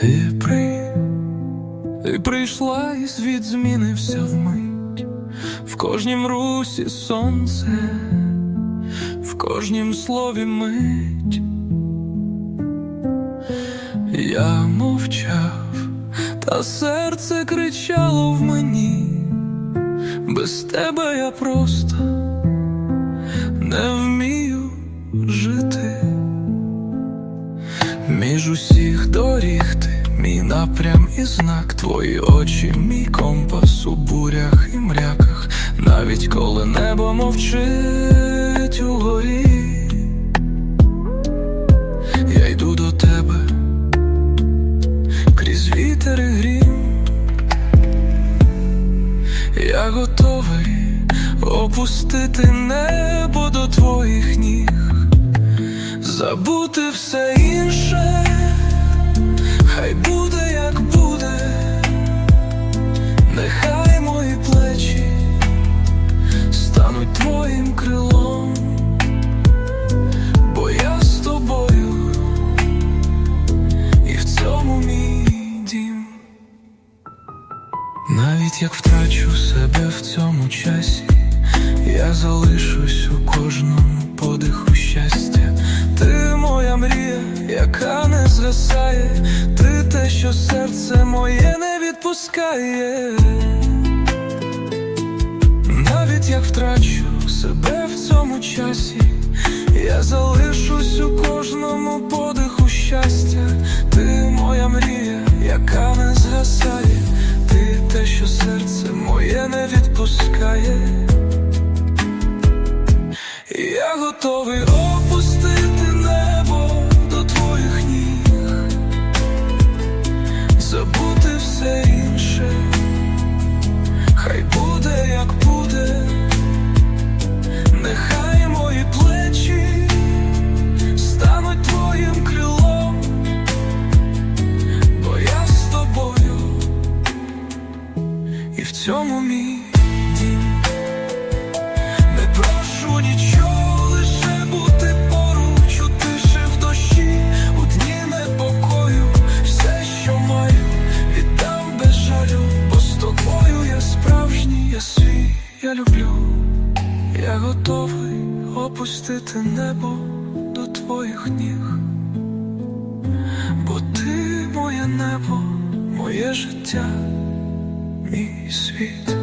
Ти при, ти прийшла і світ змінився вмить, в кожнім русі сонце, в кожнім слові мить. Я мовчав, та серце кричало в мені, без тебе я просто не вмію Між усіх доріг ти, мій напрям і знак, твої очі, мій компас у бурях і мряках, навіть коли небо мовчить угорі, я йду до тебе крізь вітер і грім, я готовий опустити небо до твоїх ніг. Забути все Навіть як втрачу себе в цьому часі, я залишусь у кожному подиху щастя. Ти моя мрія, яка не згасає, ти те, що серце моє не відпускає. Навіть як втрачу себе в цьому часі, я залишусь я готовий опустити небо до твоїх ніг, бо ти моє небо, моє життя, мій світ.